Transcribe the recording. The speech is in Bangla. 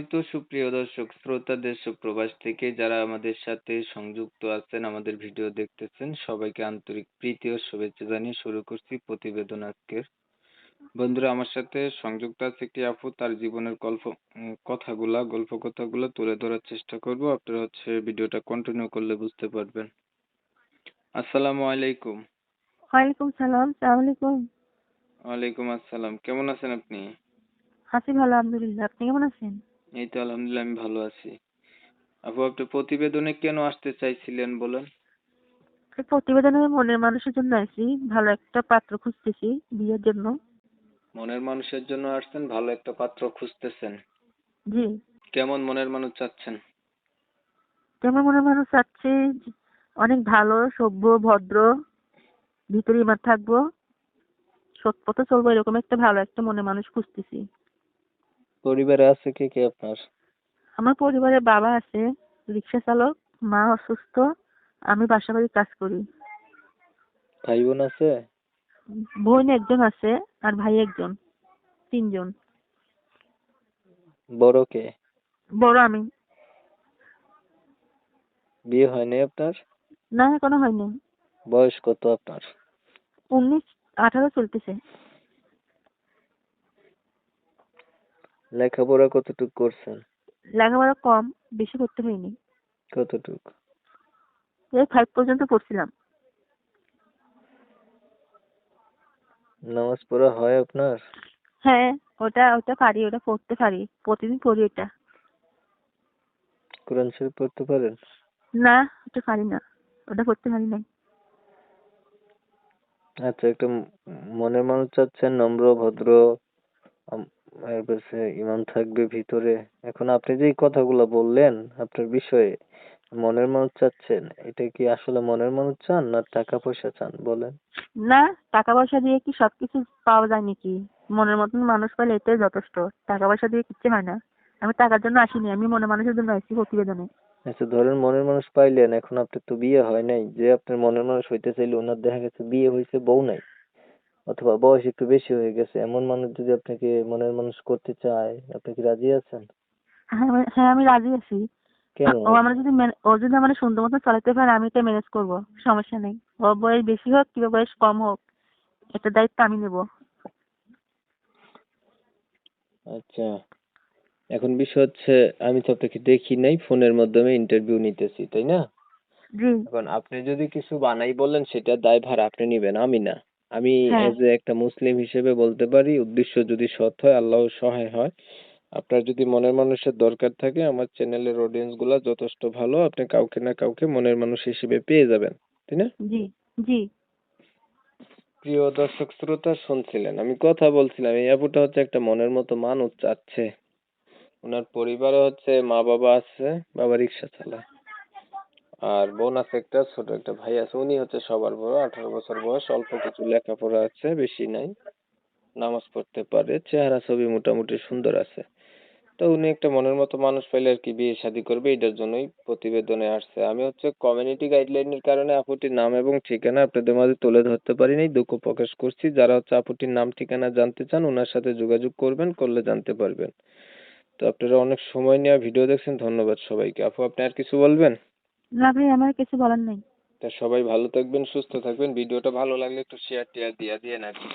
সম্মানিত সুপ্রিয় দর্শক শ্রোতা দেশ প্রবাস থেকে যারা আমাদের সাথে সংযুক্ত আছেন আমাদের ভিডিও দেখতেছেন সবাইকে আন্তরিক প্রীতি ও শুভেচ্ছা জানিয়ে শুরু করছি প্রতিবেদন আজকের। বন্ধুরা আমার সাথে সংযুক্ত আছে একটি আপু তার জীবনের গল্প কথাগুলা গল্প কথাগুলো তুলে ধরার চেষ্টা করব। আপনারা হচ্ছে ভিডিওটা কন্টিনিউ করলে বুঝতে পারবেন। আসসালামু আলাইকুম। ওয়ালাইকুম সালাম সালাম আলাইকুম। ওয়ালাইকুম আসসালাম কেমন আছেন আপনি? আছি ভালো আলহামদুলিল্লাহ। আপনি কেমন আছেন? এই তো আলহামদুলিল্লাহ আমি ভালো আছি। আপু আপনি প্রতিবেদনে কেন আসতে চাইছিলেন বলেন? প্রতিবেদনে মনের মানুষের জন্য আছি ভালো একটা পাত্র খুঁজতেছি বিয়ের জন্য। মনের মানুষের জন্য আসছেন ভালো একটা পাত্র খুঁজতেছেন। জি। কেমন মনের মানুষ চাচ্ছেন? কেমন মনের মানুষ চাচ্ছে অনেক ভালো সভ্য ভদ্র ভিতরে ইমান থাকব। সৎ পথে চলবো এরকম একটা ভালো একটা মনের মানুষ খুঁজতেছি। পরিবারে আছে কে কে আপনার? আমার পরিবারে বাবা আছে রিক্সা চালক মা অসুস্থ আমি বাসা বাড়ি কাজ করি। ভাই বোন আছে? বোন একজন আছে আর ভাই একজন তিনজন। বড় কে? বড় আমি। বিয়ে হয়নি আপনার? না এখনও হয়নি। বয়স কত আপনার? উনিশ আঠারো চলতেছে। লেখাপড়া কতটুকু করছেন? লেখাপড়া কম বেশি করতে হয়নি। কতটুকু? এই ফাইভ পর্যন্ত পড়ছিলাম। নামাজ পড়া হয় আপনার? হ্যাঁ ওটা ওটা পারি ওটা পড়তে পারি প্রতিদিন পড়ি ওটা। কোরআন শরীফ পড়তে পারেন? না ওটা পারি না ওটা পড়তে পারি না আচ্ছা একটা মনের মানুষ চাচ্ছেন নম্র ভদ্র এরপর সে ইমান থাকবে ভিতরে। এখন আপনি যে এই কথাগুলো বললেন আপনার বিষয়ে মনের মানুষ চাচ্ছেন এটা কি আসলে মনের মানুষ চান না টাকা পয়সা চান বলেন? না টাকা পয়সা দিয়ে কি সবকিছু পাওয়া যায় নাকি? মনের মতন মানুষ পেলে এটাই যথেষ্ট। টাকা পয়সা দিয়ে কিচ্ছু হয় না। আমি টাকার জন্য আসিনি আমি মনের মানুষের জন্য আসছি প্রতিবেদনে। আচ্ছা ধরেন মনের মানুষ পাইলেন এখন আপনার তো বিয়ে হয় নাই। যে আপনার মনের মানুষ হইতে চাইলে ওনার দেখা গেছে বিয়ে হয়েছে বউ নাই। অথবা বয়স একটু বেশি হয়ে গেছে এমন মানুষ যদি আপনাকে মনের মানুষ করতে চায় আপনি কি রাজি আছেন? হ্যাঁ আমি- হ্যাঁ আমি রাজি আছি। কেন? ও আমার যদি ও যদি আমার সুন্দর মতো চালাতে পারে আমি এটা ম্যানেজ করব সমস্যা নেই। ওর বয়স বেশি হোক কিংবা বয়স কম হোক এটা দায়িত্ব আমি নেব। আচ্ছা। এখন বিষয় হচ্ছে আমি তো আপনাকে দেখি নাই ফোনের মাধ্যমে ইন্টারভিউ নিতেছি তাই না? এখন আপনি যদি কিছু বানাই বলেন সেটা দায়ভার আপনি নিবেন আমি না। আমি হ্যাঁ। এজ একটা মুসলিম হিসেবে বলতে পারি উদ্দেশ্য যদি সৎ হয় আল্লাহ সহায় হয়। আপনার যদি মনের মানুষের দরকার থাকে আমার চ্যানেলের অডিয়েন্সগুলা যথেষ্ট ভালো আপনি কাউকে না কাউকে মনের মানুষ হিসেবে পেয়ে যাবেন তাই না? জি জি। প্রিয় দর্শক শ্রোতা শুনছিলেন আমি কথা বলছিলাম এই আপুটা হচ্ছে একটা মনের মতো মানুষ চাচ্ছে ওনার পরিবারে হচ্ছে মা বাবা আছে বাবা রিক্সা চালায়। আর বোন আছে একটা ছোট একটা ভাই আছে, উনি হচ্ছে সবার বড়, আঠারো বছর বয়স, অল্প কিছু লেখাপড়া আছে, বেশি নাই। নামাজ পড়তে পারে, চেহারা ছবি মোটামুটি সুন্দর আছে। তো উনি একটা মনের মতো মানুষ পাইলে আর কি বিয়ে শাদী করবে, এটার জন্যই প্রতিবেদনে আসছে। আমি হচ্ছে কমিউনিটি গাইডলাইনের কারণে আপুটির নাম এবং ঠিকানা আপনাদের মাঝে তুলে ধরতে পারিনি, দুঃখ প্রকাশ করছি। যারা হচ্ছে আপুটির নাম ঠিকানা জানতে চান ওনার সাথে যোগাযোগ করবেন, করলে জানতে পারবেন। তো আপনারা অনেক সময় নিয়ে ভিডিও দেখছেন, ধন্যবাদ সবাইকে। আপু, আপনি আর কিছু বলবেন? না ভাই আমার কিছু বলার নেই। তা সবাই ভালো থাকবেন, সুস্থ থাকবেন। ভিডিওটা ভালো লাগলে একটু শেয়ার টেয়ার দিয়ে দিয়ে আর কি।